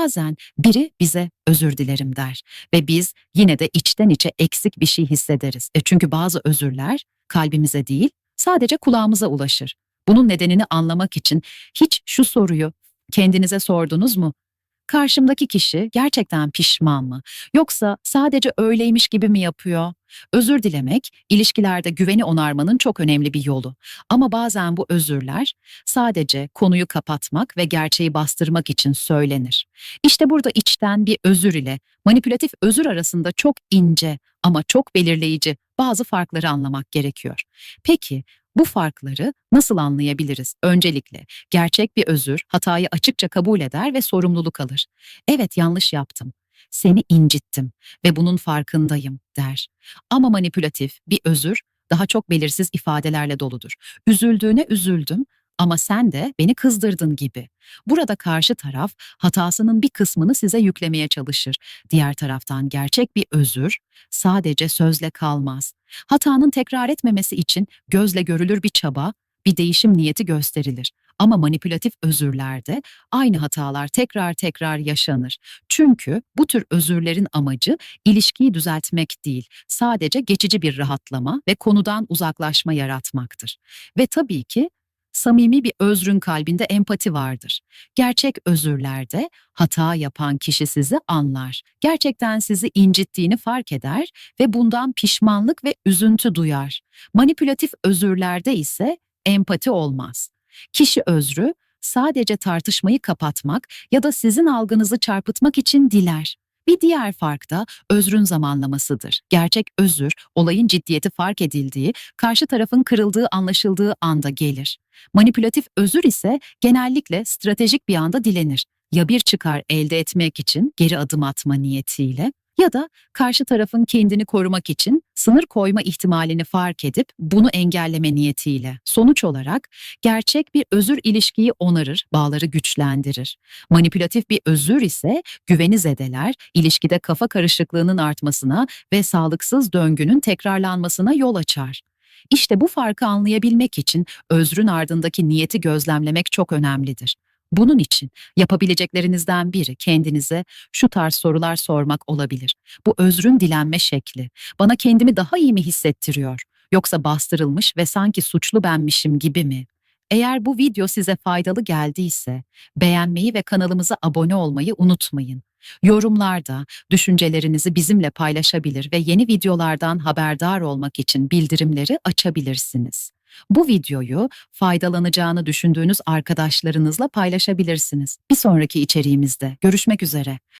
Bazen biri bize özür dilerim der ve biz yine de içten içe eksik bir şey hissederiz. E çünkü bazı özürler kalbimize değil, sadece kulağımıza ulaşır. Bunun nedenini anlamak için hiç şu soruyu kendinize sordunuz mu? Karşımdaki kişi gerçekten pişman mı? Yoksa sadece öyleymiş gibi mi yapıyor? Özür dilemek, ilişkilerde güveni onarmanın çok önemli bir yolu. Ama bazen bu özürler sadece konuyu kapatmak ve gerçeği bastırmak için söylenir. İşte burada içten bir özür ile manipülatif özür arasında çok ince ama çok belirleyici bazı farkları anlamak gerekiyor. Peki bu farkları nasıl anlayabiliriz? Öncelikle gerçek bir özür hatayı açıkça kabul eder ve sorumluluk alır. Evet yanlış yaptım. Seni incittim ve bunun farkındayım der. Ama manipülatif bir özür daha çok belirsiz ifadelerle doludur. Üzüldüğüne üzüldüm ama sen de beni kızdırdın gibi. Burada karşı taraf hatasının bir kısmını size yüklemeye çalışır. Diğer taraftan gerçek bir özür sadece sözle kalmaz. Hatanın tekrar etmemesi için gözle görülür bir çaba, bir değişim niyeti gösterilir. Ama manipülatif özürlerde aynı hatalar tekrar tekrar yaşanır. Çünkü bu tür özürlerin amacı ilişkiyi düzeltmek değil, sadece geçici bir rahatlama ve konudan uzaklaşma yaratmaktır. Ve tabii ki samimi bir özrün kalbinde empati vardır. Gerçek özürlerde hata yapan kişi sizi anlar. Gerçekten sizi incittiğini fark eder ve bundan pişmanlık ve üzüntü duyar. Manipülatif özürlerde ise empati olmaz. Kişi özrü sadece tartışmayı kapatmak ya da sizin algınızı çarpıtmak için diler. Bir diğer fark da özrün zamanlamasıdır. Gerçek özür, olayın ciddiyeti fark edildiği, karşı tarafın kırıldığı anlaşıldığı anda gelir. Manipülatif özür ise genellikle stratejik bir anda dilenir. Ya bir çıkar elde etmek için geri adım atma niyetiyle ya da karşı tarafın kendini korumak için sınır koyma ihtimalini fark edip bunu engelleme niyetiyle. Sonuç olarak gerçek bir özür ilişkiyi onarır, bağları güçlendirir. Manipülatif bir özür ise güveni zedeler, ilişkide kafa karışıklığının artmasına ve sağlıksız döngünün tekrarlanmasına yol açar. İşte bu farkı anlayabilmek için özrün ardındaki niyeti gözlemlemek çok önemlidir. Bunun için yapabileceklerinizden biri kendinize şu tarz sorular sormak olabilir. Bu özrün dilenme şekli bana kendimi daha iyi mi hissettiriyor? Yoksa bastırılmış ve sanki suçlu benmişim gibi mi? Eğer bu video size faydalı geldiyse beğenmeyi ve kanalımıza abone olmayı unutmayın. Yorumlarda düşüncelerinizi bizimle paylaşabilir ve yeni videolardan haberdar olmak için bildirimleri açabilirsiniz. Bu videoyu faydalanacağını düşündüğünüz arkadaşlarınızla paylaşabilirsiniz. Bir sonraki içeriğimizde görüşmek üzere.